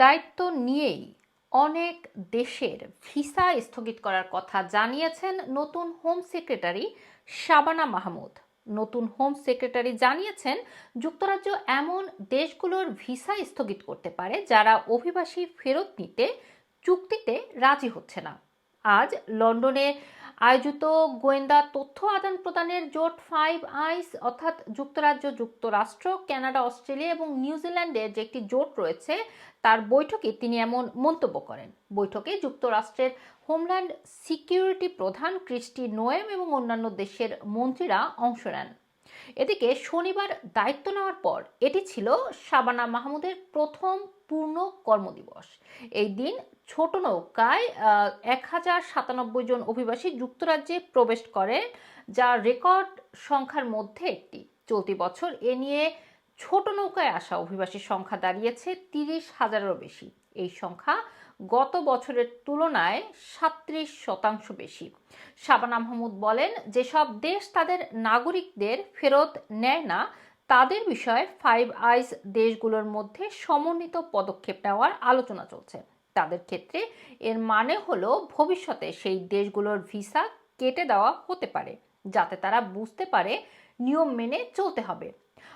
দায়িত্ব নিয়েই অনেক দেশের ভিসা স্থগিত করার কথা জানিয়েছেন নতুন হোম সেক্রেটারি শাবানা মাহমুদ। নতুন হোম সেক্রেটারি জানিয়েছেন, যুক্তরাজ্য এমন দেশগুলোর ভিসা স্থগিত করতে পারে যারা অভিবাসী ফেরত নিতে চুক্তিতে রাজি হচ্ছে না। আজ লন্ডনে আয়োজিত গোয়েন্দা তথ্য আদান প্রদানের জোট ফাইভ আইস অর্থাৎ যুক্তরাজ্য, যুক্তরাষ্ট্র কানাডা অস্ট্রেলিয়া এবং নিউজিল্যান্ডের যে একটি জোট রয়েছে, তার বৈঠকে তিনি এমন মন্তব্য করেন। বৈঠকে যুক্তরাষ্ট্রের হোমল্যান্ড সিকিউরিটি প্রধান ক্রিস্টি নোয়েম এবং অন্যান্য দেশের মন্ত্রীরা অংশ নেন। এদিকে শনিবার দায়িত্ব নেওয়ার পর এটি ছিল শাবানা মাহমুদের প্রথম পূর্ণ কর্মদিবস। এই দিন ছোট নৌকায় এক হাজার সাতানব্বই জন অভিবাসী যুক্তরাজ্যে প্রবেশ করে যা রেকর্ড সংখ্যার মধ্যে একটি। চলতি বছর এ নিয়ে ছোট নৌকায় আসা অভিবাসীর সংখ্যা দাঁড়িয়েছে তিরিশ হাজারেরও বেশি। এই সংখ্যা গত বছরের তুলনায় সাত্রিশ শতাংশ বেশি। শাবানা মাহমুদ বলেন, যেসব দেশ তাদের নাগরিকদের ফেরত নেয় না, তাদের বিষয়ে ফাইভ আইস দেশগুলোর মধ্যে সমন্বিত পদক্ষেপ নেওয়ার আলোচনা চলছে। তাদের ক্ষেত্রে এর মানে হলো ভবিষ্যতে সেই দেশগুলোর ভিসা কেটে দেওয়া হতে পারে, যাতে তারা বুঝতে পারে নিয়ম মেনে চলতে হবে।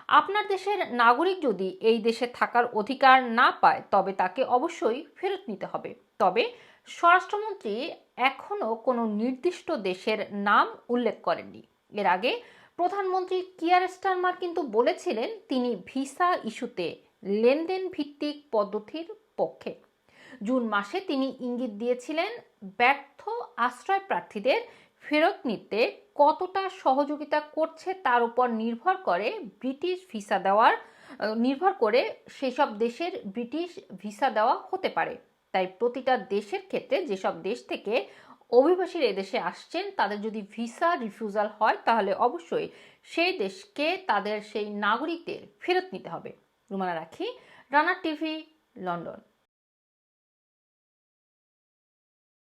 আপনার দেশের নাগরিক যদি এই দেশে থাকার অধিকার না পায়, তবে তাকে অবশ্যই ফেরত নিতে হবে। তবে স্বরাষ্ট্রমন্ত্রী এখনও কোনো নির্দিষ্ট দেশের নাম উল্লেখ করেননি। এর আগে প্রধানমন্ত্রী কিয়ার স্টারমার কিন্তু বলেছিলেন, তিনি ভিসা ইস্যুতে লেনদেন ভিত্তিক পদ্ধতির পক্ষে। জুন মাসে তিনি ইঙ্গিত দিয়েছিলেন, ব্যর্থ আশ্রয় প্রার্থীদের ফেরত নিতে কতটা সহযোগিতা করছে তার উপর নির্ভর করে ব্রিটিশ ভিসা দেওয়ার নির্ভর করে সেসব দেশের ব্রিটিশ ভিসা দেওয়া হতে পারে। তাই প্রতিটা দেশের ক্ষেত্রে যেসব দেশ থেকে অভিবাসীর এদেশে আসছেন, তাদের যদি ভিসা রিফিউজাল হয়, তাহলে অবশ্যই সেই দেশকে তাদের সেই নাগরিকদের ফেরত নিতে হবে। রুমানা রাখি রানার টিভি, লন্ডন।